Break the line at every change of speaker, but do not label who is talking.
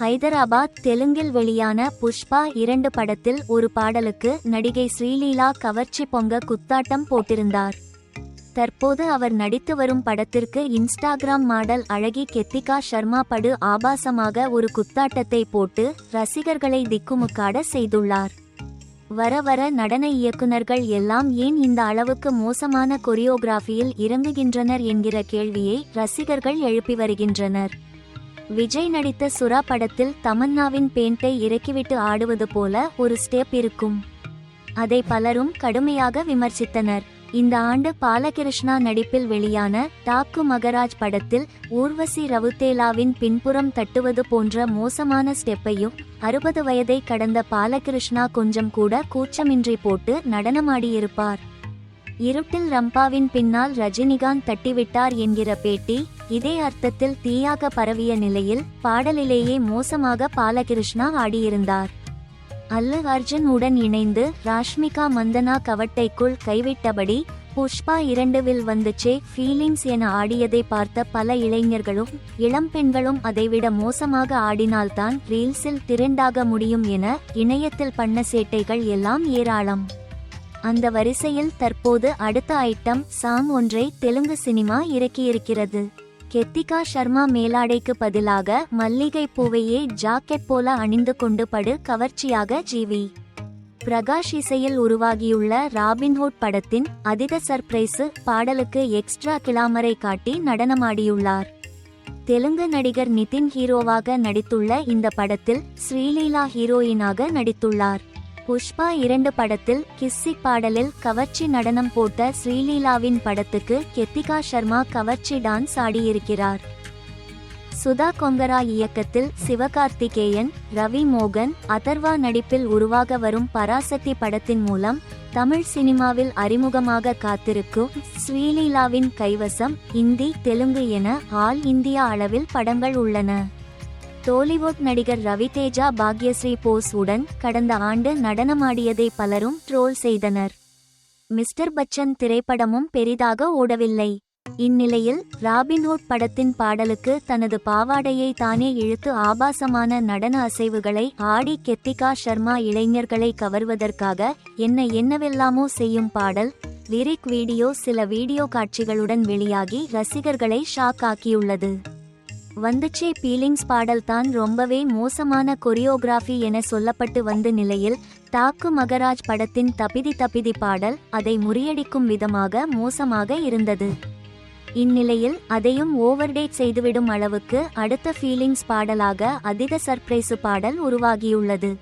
ஹைதராபாத் தெலுங்கில் வெளியான புஷ்பா இரண்டு படத்தில் ஒரு பாடலுக்கு நடிகை ஸ்ரீலீலா கவர்ச்சி பொங்க குத்தாட்டம் போட்டிருந்தார். தற்போது அவர் நடித்து வரும் படத்திற்கு இன்ஸ்டாகிராம் மாடல் அழகி கெத்திகா சர்மா படு ஆபாசமாக ஒரு குத்தாட்டத்தை போட்டு ரசிகர்களை திக்குமுக்காட செய்துள்ளார். வர வர நடன இயக்குனர்கள் எல்லாம் ஏன் இந்த அளவுக்கு மோசமான கொரியோகிராஃபியில் இறங்குகின்றனர் என்கிற கேள்வியை ரசிகர்கள் எழுப்பி வருகின்றனர். விஜய் நடித்த சுறா படத்தில் தமன்னாவின் பெயிண்டை இறக்கிவிட்டு ஆடுவது போல ஒரு ஸ்டெப் இருக்கும். அதை பலரும் கடுமையாக விமர்சித்தனர். இந்த ஆண்டு பாலகிருஷ்ணா நடிப்பில் வெளியான தாக்கு மகராஜ் படத்தில் ஊர்வசி ரவுத்தேலாவின் பின்புறம் தட்டுவது போன்ற மோசமான ஸ்டெப்பையும் அறுபது வயதை கடந்த பாலகிருஷ்ணா கொஞ்சம் கூட கூச்சமின்றி போட்டு நடனமாடியிருப்பார் இருட்டில் ரம்பாவின் பின்னால் ரஜினிகாந்த் தட்டிவிட்டார் என்கிற பேட்டி இதே அர்த்தத்தில் தீயாக பரவிய நிலையில் பாடலிலேயே மோசமாக பாலகிருஷ்ணா ஆடியிருந்தார். அல்லு அர்ஜுன் உடன் இணைந்து ராஷ்மிகா மந்தனா கவட்டைக்குள் கைவிட்டபடி புஷ்பா இரண்டுவில் வந்துச்சே ஃபீலிங்ஸ் என ஆடியதை பார்த்த பல இளைஞர்களும் இளம் பெண்களும் அதைவிட மோசமாக ஆடினால்தான் ரீல்ஸில் திரண்டாக முடியும் என இணையத்தில் பண்ண சேட்டைகள் எல்லாம் ஏராளம். அந்த வரிசையில் தற்போது அடுத்த ஐட்டம் சாங் ஒன்றை தெலுங்கு சினிமா இறக்கியிருக்கிறது. கெத்திகா சர்மா மேலாடைக்கு பதிலாக மல்லிகை பூவையே ஜாக்கெட் போல அணிந்து கொண்டு படு கவர்ச்சியாக ஜீவி. பிரகாஷ் இசையில் உருவாகியுள்ள ராபின்ஹுட் படத்தின் அதிக சர்ப்ரைஸு பாடலுக்கு எக்ஸ்ட்ரா கிளாமரை காட்டி நடனமாடியுள்ளார். தெலுங்கு நடிகர் நிதின் ஹீரோவாக நடித்துள்ள இந்த படத்தில் ஸ்ரீலீலா ஹீரோயினாக நடித்துள்ளார். புஷ்பா இரண்டு படத்தில் கிஸ்ஸி பாடலில் கவர்ச்சி நடனம் போட்ட ஸ்ரீலீலாவின் படத்துக்கு கெத்திகா சர்மா கவர்ச்சி டான்ஸ் ஆடியிருக்கிறார். சுதா கொங்கரா இயக்கத்தில் சிவகார்த்திகேயன் ரவி மோகன் அதர்வா நடிப்பில் உருவாக வரும் பராசக்தி படத்தின் மூலம் தமிழ் சினிமாவில் அறிமுகமாக காத்திருக்கும் ஸ்ரீலீலாவின் கைவசம் இந்தி தெலுங்கு என ஆல் இந்தியா அளவில் படங்கள் உள்ளன. டோலிவுட் நடிகர் ரவிதேஜா பாக்யஸ்ரீ போஸ் உடன் கடந்த ஆண்டு நடனமாடியதை பலரும் ட்ரோல் செய்தனர். மிஸ்டர் பச்சன் திரைப்படமும் பெரிதாக ஓடவில்லை. இந்நிலையில் ராபின்ஹுட் படத்தின் பாடலுக்கு தனது பாவாடையை தானே இழுத்து ஆபாசமான நடன அசைவுகளை ஆடி கெத்திகா சர்மா இளைஞர்களை கவர்வதற்காக என்ன என்னவெல்லாமோ செய்யும் பாடல் லிரிக் வீடியோ சில வீடியோ காட்சிகளுடன் வெளியாகி ரசிகர்களை ஷாக் ஆக்கியுள்ளது. வந்துச்சே பீலிங்ஸ் பாடல் தான் ரொம்பவே மோசமான கொரியோகிராஃபி என சொல்லப்பட்டு வந்த நிலையில் தாக்கு மகராஜ் படத்தின் தப்பிதி தப்பிதி பாடல் அதை முறியடிக்கும் விதமாக மோசமாக இருந்தது. இந்நிலையில் அதையும் ஓவர்டேட் செய்துவிடும் அளவுக்கு அடுத்த ஃபீலிங்ஸ் பாடலாக அதிக சர்ப்ரைசு பாடல் உருவாகியுள்ளது.